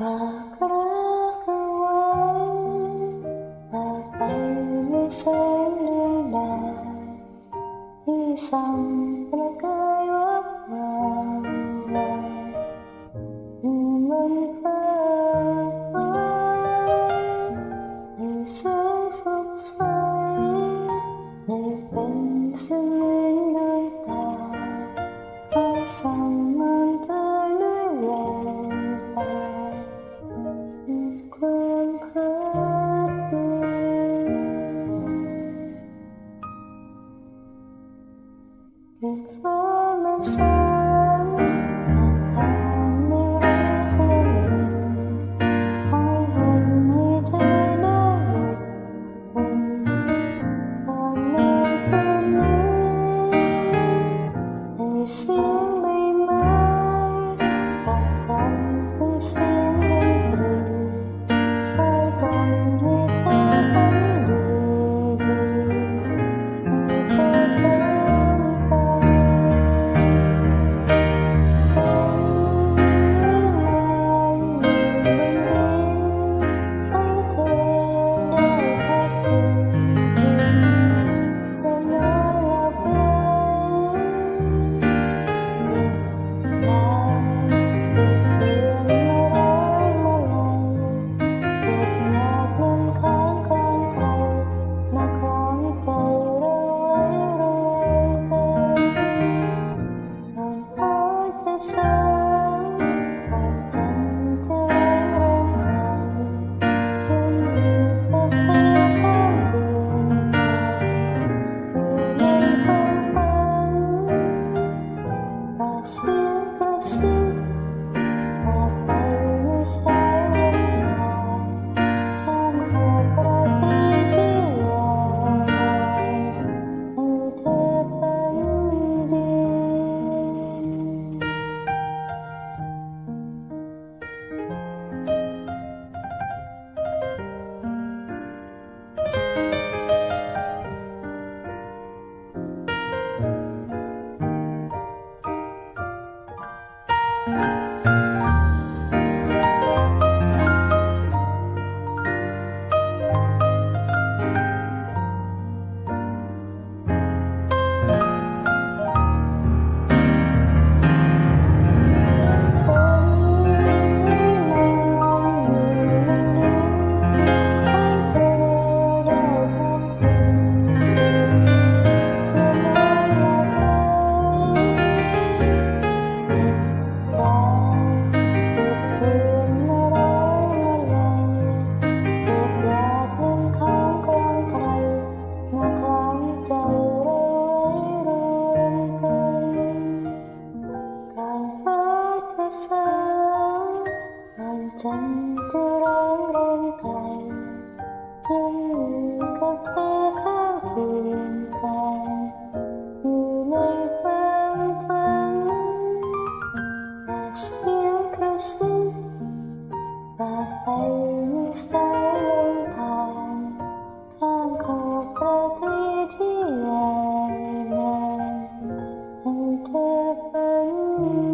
Oh. Oh. ใจจะร้องเรียนใครให้อยู่กับเธอข้าถึงกายอยู่ในความฝันหากเสียงกระซิบปากไปในสายลมผ่านข้างขอบประตูที่ใหญ่ใหญ่ให้เธอฝัน